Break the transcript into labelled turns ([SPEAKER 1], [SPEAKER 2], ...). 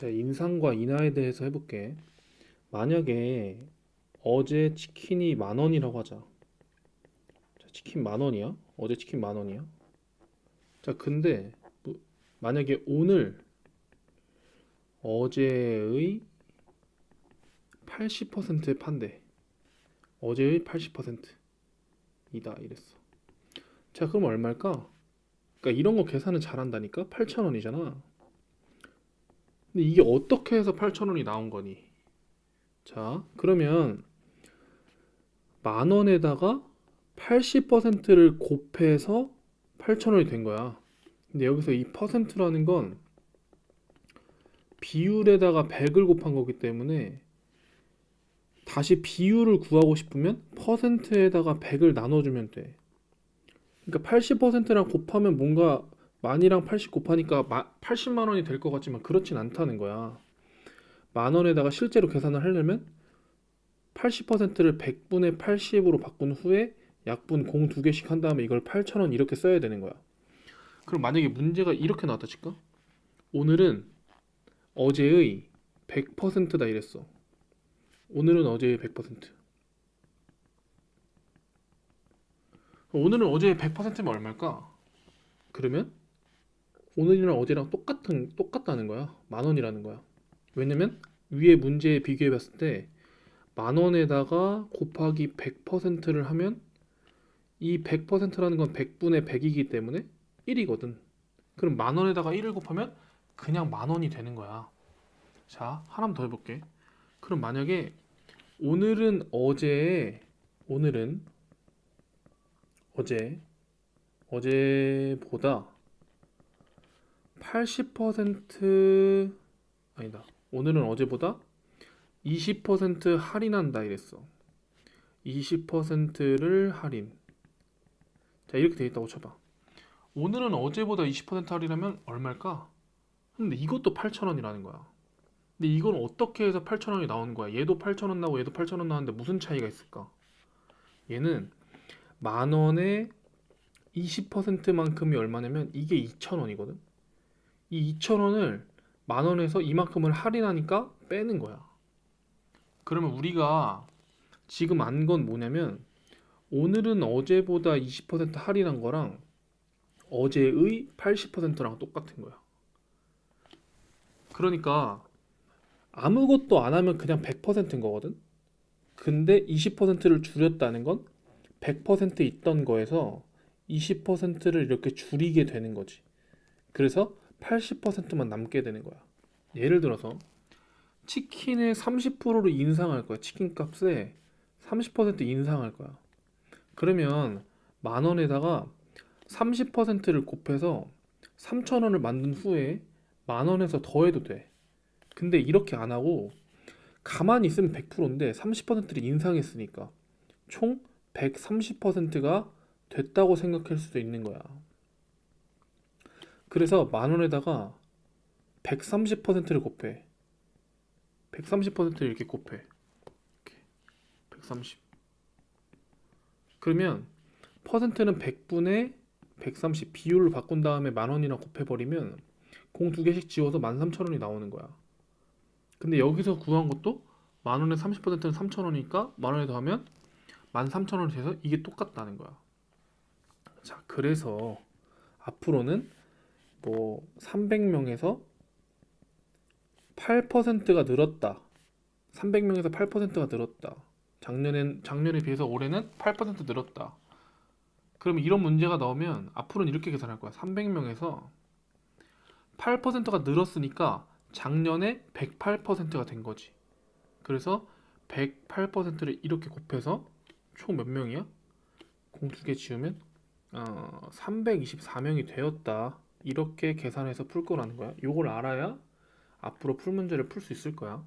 [SPEAKER 1] 자, 인상과 인하에 대해서 해볼게. 만약에 어제 치킨이 만 원이라고 하자. 자, 치킨 만 원이야? 어제 치킨 만 원이야? 자, 근데 뭐- 만약에 오늘 어제의 80%에 판대. 어제의 80%이다 이랬어. 자, 그럼 얼마일까? 그러니까 이런 거 계산은 잘한다니까? 8,000원이잖아. 근데 이게 어떻게 해서 8,000원이 나온 거니? 자, 그러면 만 원에다가 80%를 곱해서 8,000원이 된 거야. 근데 여기서 이 퍼센트라는 건 비율에다가 100을 곱한 거기 때문에 다시 비율을 구하고 싶으면 퍼센트에다가 100을 나눠주면 돼. 그러니까 80%랑 곱하면 뭔가 만이랑 80 곱하니까 80만 원이 될 것 같지만 그렇진 않다는 거야. 만 원에다가 실제로 계산을 하려면 80%를 100분의 80으로 바꾼 후에 약분 공 두 개씩 한 다음에 이걸 8,000원 이렇게 써야 되는 거야. 그럼 만약에 문제가 이렇게 나왔다 칠까? 오늘은 어제의 100%다 이랬어. 오늘은 어제의 100%. 오늘은 어제의 100%면 얼마일까? 그러면 오늘이랑 어제랑 똑같은 똑같다는 거야. 만 원이라는 거야. 왜냐면 위에 문제에 비교해 봤을 때 만 원에다가 곱하기 100%를 하면 이 100%라는 건 100분의 100이기 때문에 1이거든. 그럼 만 원에다가 1을 곱하면 그냥 만 원이 되는 거야. 자, 하나만 더 해볼게. 그럼 만약에 오늘은 어제 오늘은 어제 어제보다 80% 아니다. 오늘은 어제보다 20% 할인한다 이랬어. 20%를 할인. 자, 이렇게 돼 있다고 쳐봐. 오늘은 어제보다 20% 할인하면 얼마일까? 근데 이것도 8,000원이라는 거야. 근데 이건 어떻게 해서 8,000원이 나오는 거야? 얘도 8,000원 나오고 얘도 8,000원 나왔는데 무슨 차이가 있을까? 얘는 만 원에 20%만큼이 얼마냐면 이게 2,000원이거든. 이 2,000원을 만 원에서 이만큼을 할인하니까 빼는 거야. 그러면 우리가 지금 안 건 뭐냐면 오늘은 어제보다 20% 할인한 거랑 어제의 80%랑 똑같은 거야. 그러니까 아무것도 안 하면 그냥 100%인 거거든. 근데 20%를 줄였다는 건 100% 있던 거에서 20%를 이렇게 줄이게 되는 거지. 그래서 80%만 남게 되는 거야. 예를 들어서 치킨의 30%를 인상할 거야. 치킨 값에 30% 인상할 거야. 그러면 만 원에다가 30%를 곱해서 3천 원을 만든 후에 만 원에서 더해도 돼. 근데 이렇게 안 하고 가만히 있으면 100%인데 30%를 인상했으니까 총 130%가 됐다고 생각할 수도 있는 거야. 그래서 만 원에다가 130%를 곱해. 130%를 이렇게 곱해. 이렇게. 130. 그러면 퍼센트는 100분의 130 비율을 바꾼 다음에 만 원이랑 곱해버리면 공 두 개씩 지워서 13,000원이 나오는 거야. 근데 여기서 구한 것도 만 원에 30%는 3,000원이니까 만 원에 더하면 13,000원이 돼서 이게 똑같다는 거야. 자, 그래서 앞으로는 뭐 300명에서 8%가 늘었다. 300명에서 8%가 늘었다. 작년엔 작년에 비해서 올해는 8% 늘었다. 그러면 이런 문제가 나오면 앞으로는 이렇게 계산할 거야. 300명에서 8%가 늘었으니까 작년에 108%가 된 거지. 그래서 108%를 이렇게 곱해서 총 몇 명이야? 공두개 지우면 어, 324명이 되었다. 이렇게 계산해서 풀 거라는 거야. 요걸 알아야 앞으로 풀 문제를 풀 수 있을 거야.